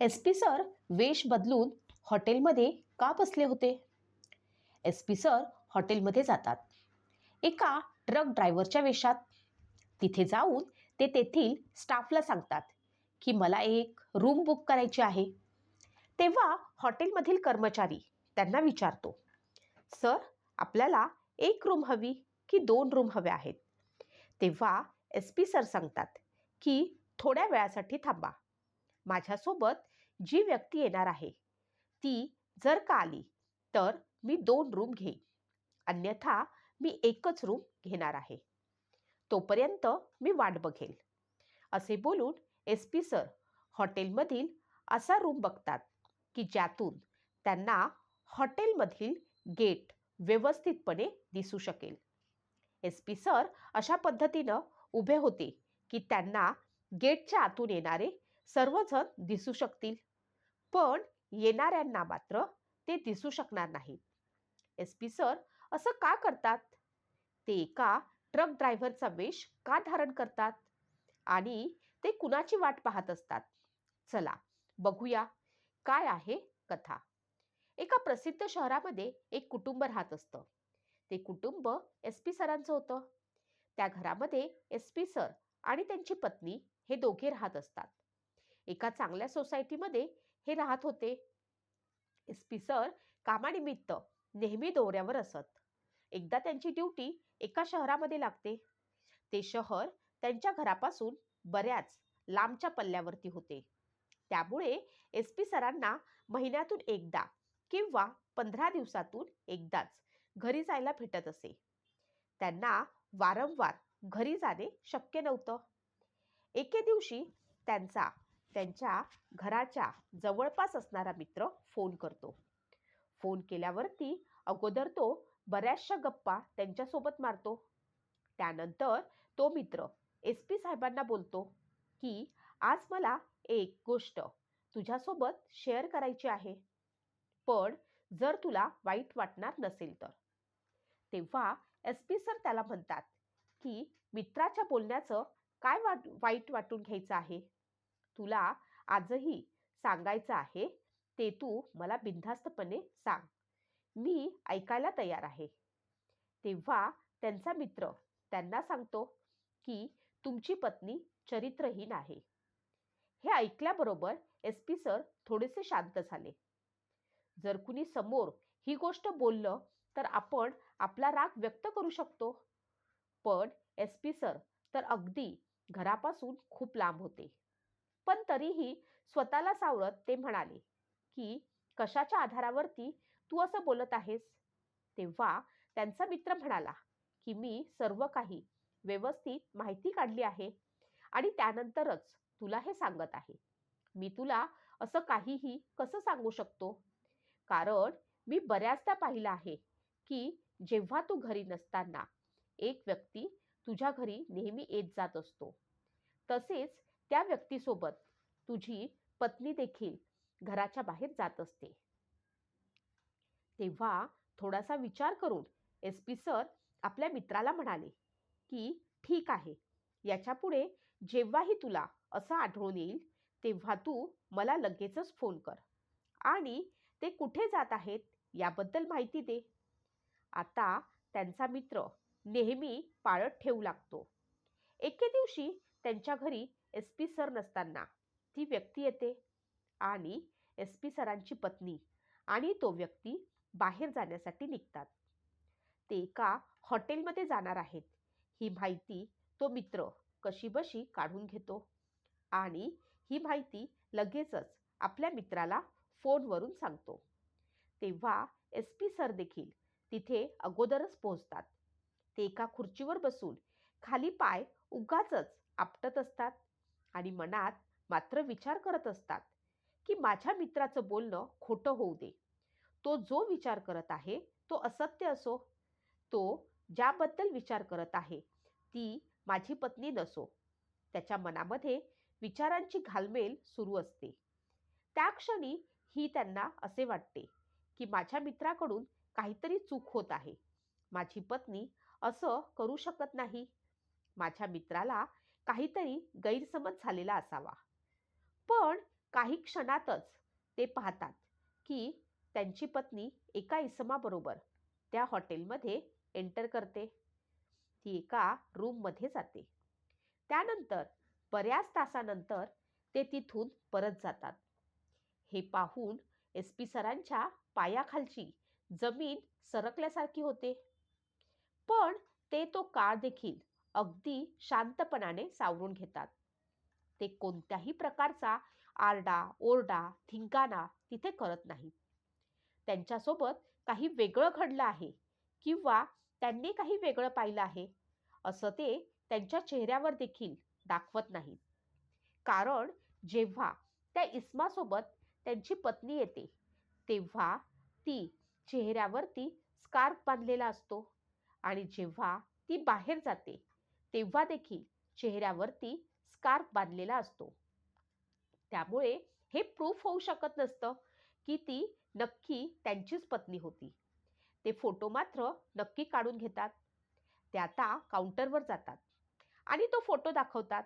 S P sir वेश बदलून हॉटेलमध्ये का बसले होते? एस पी सर हॉटेलमध्ये जातात. एका ट्रक ड्रायव्हरच्या वेशात. तिथे जाऊन ते तेथील स्टाफला सांगतात की मला एक रूम बुक करायची आहे. तेव्हा हॉटेलमधील कर्मचारी त्यांना विचारतो सर आपल्याला एक रूम हवी की दोन रूम हव्या आहेत? तेव्हा एस पी सर सांगतात की थोड्या वेळासाठी थांबा. माझ्यासोबत जी व्यक्ती येणार आहे ती जर का आली तर मी दोन रूम घेईन. अन्यथा मी एकच रूम घेणार आहे. तोपर्यंत मी वाट बघेल. असे बोलून एस पी सर हॉटेलमधील असा रूम बघतात की ज्यातून त्यांना हॉटेलमधील गेट व्यवस्थितपणे दिसू शकेल. एस पी सर अशा पद्धतीनं उभे होते की त्यांना गेटच्या आतून येणारे सर्वजण दिसू शकतील. पण येणाऱ्यांना मात्र ते दिसू शकणार नाहीत. एस पी सर असं का करतात? ते एका ट्रक ड्रायव्हरचा वेश का धारण करतात? आणि ते कुणाची वाट पाहत असतात? चला बघूया. काय आहे कथा? एका प्रसिद्ध शहरामध्ये एक कुटुंब राहत असतं. ते कुटुंब एस पी सरांचं होतं. त्या घरामध्ये एस पी सर आणि त्यांची पत्नी हे दोघे राहत असतात. एका चांगल्या सोसायटीमध्ये हे राहत होते. एस पी सर कामानिमित्त नेहमी दौऱ्यावर असत. एकदा त्यांची ड्युटी एका शहरामध्ये लागते. ते शहर त्यांच्या घरापासून बऱ्याच लांबच्या पल्ल्यावरती होते. त्यामुळे एस पी सरांना महिन्यातून एकदा किंवा पंधरा दिवसातून एकदाच घरी जायला भेटत असे. त्यांना वारंवार घरी जाणे शक्य नव्हतं. एके दिवशी त्यांचा त्यांच्या घराच्या जवळपास असणारा मित्र फोन करतो. फोन केल्यावरती अगोदर तो बऱ्याचशा गप्पा त्यांच्यासोबत मारतो. त्यानंतर तो मित्र एस पी साहेबांना बोलतो की आज मला एक गोष्ट तुझ्यासोबत शेअर करायची आहे. पण जर तुला वाईट वाटणार नसेल तर. तेव्हा एस पी सर त्याला म्हणतात की मित्राच्या बोलण्याचं काय वाट वाईट वाटून घ्यायचं आहे? तुला आजही सांगायचं आहे ते तू मला बिनधास्तपणे सांग. मी ऐकायला तयार आहे. तेव्हा त्यांचा मित्र त्यांना सांगतो की तुमची पत्नी चरित्रहीन आहे. हे ऐकल्याबरोबर एस पी सर थोडेसे शांत झाले. जर कुणी समोर ही गोष्ट बोललं तर आपण आपला राग व्यक्त करू शकतो. पण एस पी सर तर अगदी घरापासून खूप लांब होते. पण तरीही स्वतःला सावरत ते म्हणाले की कशाच्या आधारावरती तू असं बोलत आहेस? तेव्हा त्यांचा मित्र म्हणाला की मी सर्व काही व्यवस्थित माहिती काढली आहे आणि त्यानंतरच तुला हे सांगत आहे. मी तुला असं काहीही कसं सांगू शकतो? कारण मी बऱ्याचदा पाहिलं आहे की जेव्हा तू घरी नसताना एक व्यक्ती तुझ्या घरी नेहमी येत जात असतो. तसेच त्या व्यक्तीसोबत तुझी पत्नी देखील घराच्या बाहेर जात असते. तेव्हा थोडासा विचार करून एस पी सर आपल्या मित्राला म्हणाले की ठीक आहे. याच्यापुढे जेव्हाही तुला असं आढळून येईल तेव्हा तू मला लगेचच फोन कर आणि ते कुठे जात आहेत याबद्दल माहिती दे. आता त्यांचा मित्र नेहमी पाळत ठेवू लागतो. एके दिवशी त्यांच्या घरी एस पी सर नसताना ती व्यक्ती येते आणि एस पी सरांची पत्नी आणि तो व्यक्ती बाहेर जाण्यासाठी निघतात. ते एका हॉटेलमध्ये जाणार आहेत. ही माहिती तो मित्र कशीबशी काढून घेतो आणि ही माहिती लगेचच आपल्या मित्राला फोनवरून सांगतो. तेव्हा एस पी सर देखील तिथे अगोदरच पोहोचतात. ते एका खुर्चीवर बसून खाली पाय उगाचच आपटत असतात. आणि मनात मात्र विचार करत असतात की माझ्या मित्राचं बोलणं खोटं होऊ दे. तो जो विचार करत आहे तो असत्य असो. तो ज्याबद्दल विचार करत आहे ती माझी पत्नी नसो. त्याच्या मनामध्ये विचारांची घालमेल सुरू असते. त्या क्षणी ही त्यांना असे वाटते की माझ्या मित्राकडून काहीतरी चूक होत आहे. माझी पत्नी असं करू शकत नाही. माझ्या मित्राला काहीतरी गैरसमज झालेला असावा. पण काही क्षणातच ते पाहतात की त्यांची पत्नी एका इसमाबरोबर त्या हॉटेलमध्ये एंटर करते. ती एका रूममध्ये जाते. त्यानंतर बऱ्याच तासानंतर ते तिथून परत जातात. हे पाहून एस पी सरांच्या पायाखालची जमीन सरकल्यासारखी होते. पण ते तो काळ देखील अगदी शांतपणाने सावरून घेतात. ते कोणत्याही प्रकारचा आरडा ओरडा थिंकाना तिथे करत नाहीत. त्यांच्यासोबत काही वेगळं घडलं आहे किंवा त्यांनी काही वेगळं पाहिलं आहे असं ते त्यांच्या चेहऱ्यावर देखील दाखवत नाहीत. कारण जेव्हा त्या इस्मासोबत त्यांची पत्नी येते तेव्हा ती चेहऱ्यावरती स्कार्फ बांधलेला असतो आणि जेव्हा ती बाहेर जाते तेव्हा देखील चेहऱ्यावरती स्कार्फ बांधलेला असतो. त्यामुळे हे प्रूफ होऊ शकत नसतं की ती नक्की त्यांचीच पत्नी होती. ते फोटो मात्र नक्की काढून घेतात. ते आता काउंटरवर जातात आणि तो फोटो दाखवतात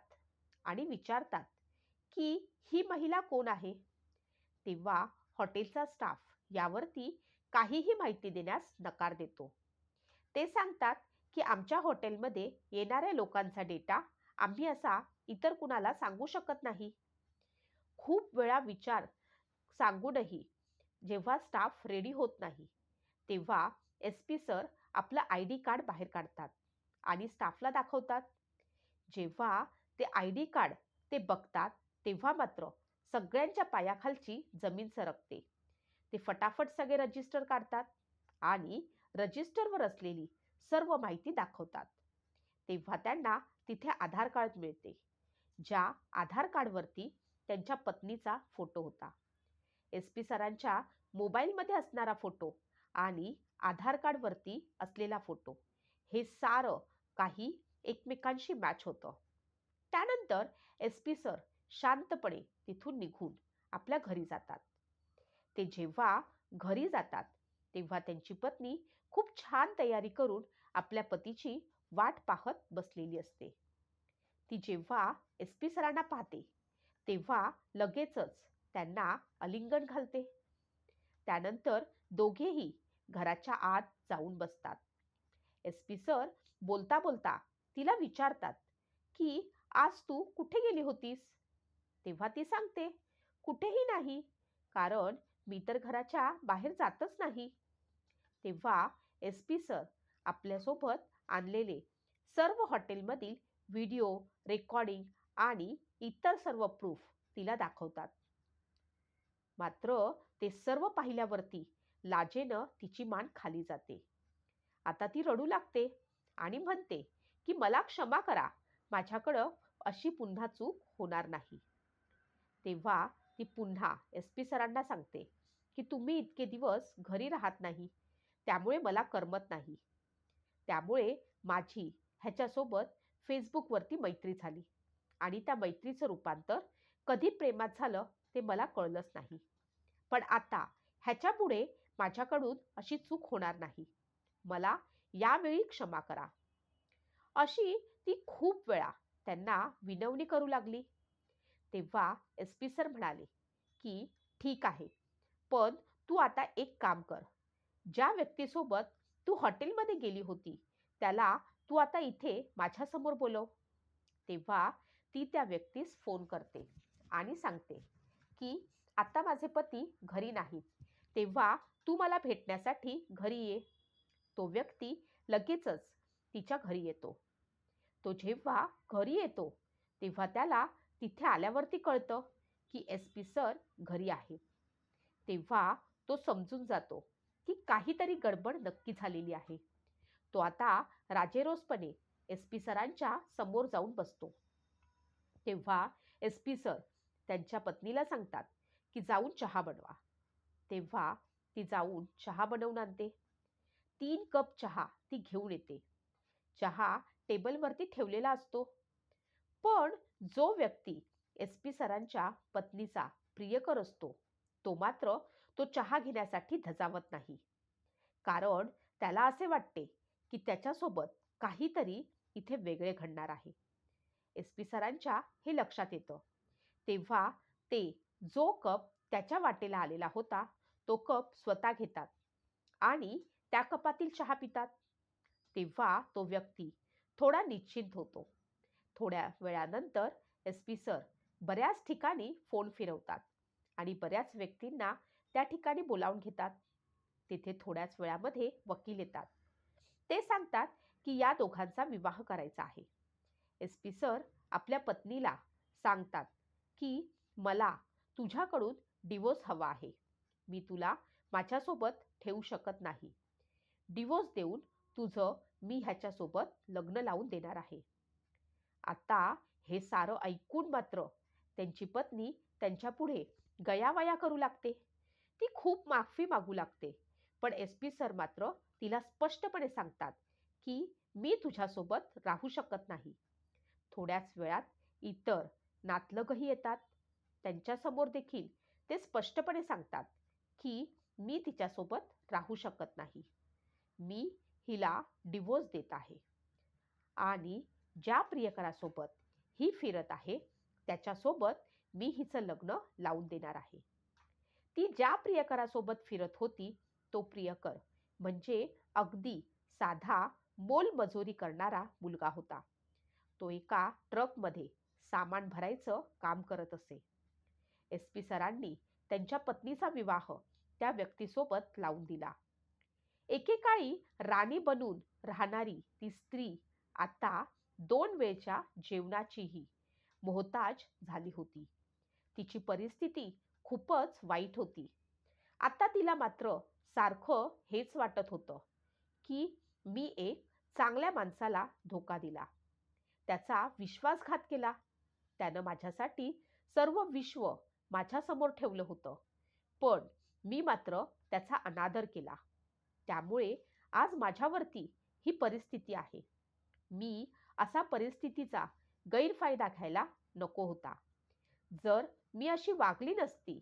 आणि विचारतात की ही महिला कोण आहे? तेव्हा हॉटेलचा स्टाफ यावरती काहीही माहिती देण्यास नकार देतो. ते सांगतात की आमच्या हॉटेलमध्ये येणाऱ्या लोकांचा डेटा आम्ही असा इतर कुणाला सांगू शकत नाही. खूप वेळा विचार सांगूनही जेव्हा स्टाफ रेडी होत नाही तेव्हा एस पी सर आपलं आय डी कार्ड बाहेर काढतात आणि स्टाफला दाखवतात. जेव्हा ते आय डी कार्ड ते बघतात तेव्हा मात्र सगळ्यांच्या पायाखालची जमीन सरकते. ते फटाफट सगळे रजिस्टर काढतात आणि रजिस्टरवर असलेली सर्व माहिती दाखवतात. तेव्हा त्यांना तिथे आधार कार्ड मिळते ज्या आधार कार्डवरती त्यांच्या पत्नीचा फोटो होता. एस पी सरांच्या मोबाईलमध्ये असणारा फोटो आणि आधार कार्डवरती असलेला फोटो हे सारं काही एकमेकांशी मॅच होतं. त्यानंतर एस पी सर शांतपणे तिथून निघून आपल्या घरी जातात. ते जेव्हा घरी जातात तेव्हा त्यांची पत्नी खूप छान तयारी करून आपल्या पतीची वाट पाहत बसलेली असते. ती जेव्हा एस पी सरांना पाहते तेव्हा लगेचच त्यांना अलिंगन घालते. त्यानंतर दोघेही घराच्या आत जाऊन बसतात. एस पी सर बोलता बोलता तिला विचारतात की आज तू कुठे गेली होतीस? तेव्हा ती सांगते कुठेही नाही कारण मी तर घराच्या बाहेर जातच नाही. तेव्हा एस पी सर आपल्यासोबत आणलेले सर्व हॉटेलमधील व्हिडिओ रेकॉर्डिंग आणि इतर सर्व प्रूफ तिला दाखवतात. मात्र ते सर्व पाहिल्यावरती लाजेनं तिची मान खाली जाते. आता ती रडू लागते आणि म्हणते की मला क्षमा करा माझ्याकडं अशी पुन्हा चूक होणार नाही. तेव्हा ती पुन्हा एस पी सरांना सांगते की तुम्ही इतके दिवस घरी राहत नाही त्यामुळे मला करमत नाही. त्यामुळे माझी ह्याच्यासोबत फेसबुकवरती मैत्री झाली आणि त्या मैत्रीचं रूपांतर कधी प्रेमात झालं ते मला कळलंच नाही. पण आता ह्याच्यापुढे माझ्याकडून अशी चूक होणार नाही. मला यावेळी क्षमा करा. अशी ती खूप वेळा त्यांना विनवणी करू लागली. तेव्हा एस पी सर म्हणाले की ठीक आहे पण तू आता एक काम कर. ज्या व्यक्तीसोबत तू हॉटेलमध्ये गेली होती त्याला तू आता इथे माझ्यासमोर बोलव. तेव्हा ती त्या व्यक्तीस फोन करते आणि सांगते की आता माझे पती घरी नाहीत. तेव्हा तू मला भेटण्यासाठी घरी ये. तो व्यक्ती लगेचच तिच्या घरी येतो. तो जेव्हा घरी येतो तेव्हा त्याला तिथे आल्यावरती कळतं की एस पी सर घरी आहे. तेव्हा तो समजून जातो की काहीतरी गडबड नक्की झालेली आहे. तो आता राजेरोसपणे एस पी सरांच्या समोर जाऊन बसतो. तेव्हा एस पी सर त्यांच्या पत्नीला सांगतात की जाऊन चहा बनवा. तेव्हा ती जाऊन चहा बनवून आणते. तीन कप चहा ती घेऊन येते. चहा टेबलवरती ठेवलेला असतो. पण जो व्यक्ती एस पी सरांच्या पत्नीचा प्रियकर असतो तो मात्र तो चहा घेण्यासाठी धजावत नाही. कारण त्याला असे वाटते की त्याच्यासोबत काहीतरी इथे वेगळे घडणार आहे. एस पी सरांच्या हे लक्षात येतं. तेव्हा ते जो कप त्याच्या वाटेला आलेला होता तो कप स्वतः घेतात आणि त्या कपातील चहा पितात. तेव्हा तो व्यक्ती थोडा निश्चिंत होतो. थोड्या वेळानंतर एस पी सर बऱ्याच ठिकाणी फोन फिरवतात आणि बऱ्याच व्यक्तींना त्या ठिकाणी बोलावून घेतात. तिथे थोड्याच वेळामध्ये वकील येतात. ते सांगतात की या दोघांचा विवाह करायचा आहे. एस पी सर आपल्या पत्नीला सांगतात की मला तुझ्याकडून डिवोर्स हवा आहे. मी तुला माझ्यासोबत ठेवू शकत नाही. डिवोर्स देऊन तुझं मी ह्याच्यासोबत लग्न लावून देणार आहे. आता हे सारं ऐकून मात्र त्यांची पत्नी त्यांच्यापुढे गयावया करू लागते. ती खूप माफी मागू लागते. पण एस पी सर मात्र तिला स्पष्टपणे सांगतात की मी तुझ्यासोबत राहू शकत नाही. थोड्याच वेळात इतर नातलगही येतात. त्यांच्यासमोर देखील ते स्पष्टपणे सांगतात की मी तिच्यासोबत राहू शकत नाही. मी हिला डिवोर्स देत आहे. आणि ज्या प्रियकरासोबत ही फिरत आहे त्याच्यासोबत मी हिचं लग्न लावून देणार आहे. ती ज्या प्रियकरासोबत फिरत होती तो प्रियकर. म्हणजे अगदी साधा मोलमजुरी करणारा मुलगा होता. तो एका ट्रकमध्ये सामान भरायचं काम करत असे. एस पी सरांनी त्यांच्या पत्नीचा विवाह त्या व्यक्तीसोबत लावून दिला. एकेकाळी राणी बनून राहणारी ती स्त्री आता दोन वेळच्या जेवणाचीही मोहताज झाली होती. तिची परिस्थिती खूपच वाईट होती. आता तिला मात्र सारखं हेच वाटत होतं की मी एक चांगल्या माणसाला धोका दिला. त्याचा विश्वासघात केला. त्यानं माझ्यासाठी सर्व विश्व माझ्यासमोर ठेवलं होतं. पण मी मात्र त्याचा अनादर केला. त्यामुळे आज माझ्यावरती ही परिस्थिती आहे. मी असा परिस्थितीचा गैरफायदा घ्यायला नको होता. जर मी अशी वागली नसती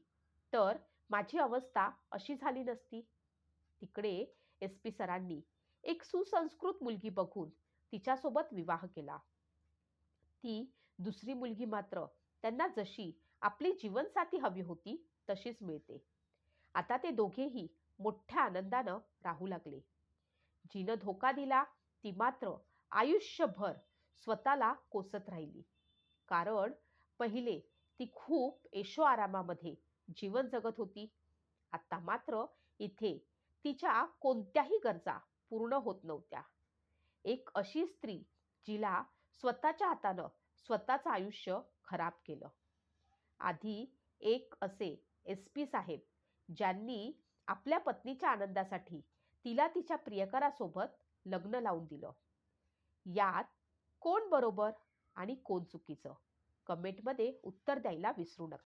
तर माझी अवस्था अशी झाली नसती. तिकडे एस पी सरांनी एक सुसंस्कृत मुलगी बघून तिच्यासोबत विवाह केला. ती दुसरी मुलगी मात्र त्यांना जशी आपली जीवनसाथी हवी होती तशीच मिळते. आता ते दोघेही मोठ्या आनंदानं राहू लागले. जिनं धोका दिला ती मात्र आयुष्यभर स्वतःला कोसत राहिली. कारण पहिले ती खूप ऐशो आरामामध्ये जीवन जगत होती. आता मात्र इथे तिच्या कोणत्याही गरजा पूर्ण होत नव्हत्या. एक अशी स्त्री जिला स्वतःच्या हातानं स्वतःचं आयुष्य खराब केलं. आधी एक असे एस पी साहेब ज्यांनी आपल्या पत्नीच्या आनंदासाठी तिला तिच्या प्रियकरासोबत लग्न लावून दिलं. यात कोण बरोबर आणि कोण चुकीचं? कमेंटमध्ये उत्तर द्यायला विसरू नका.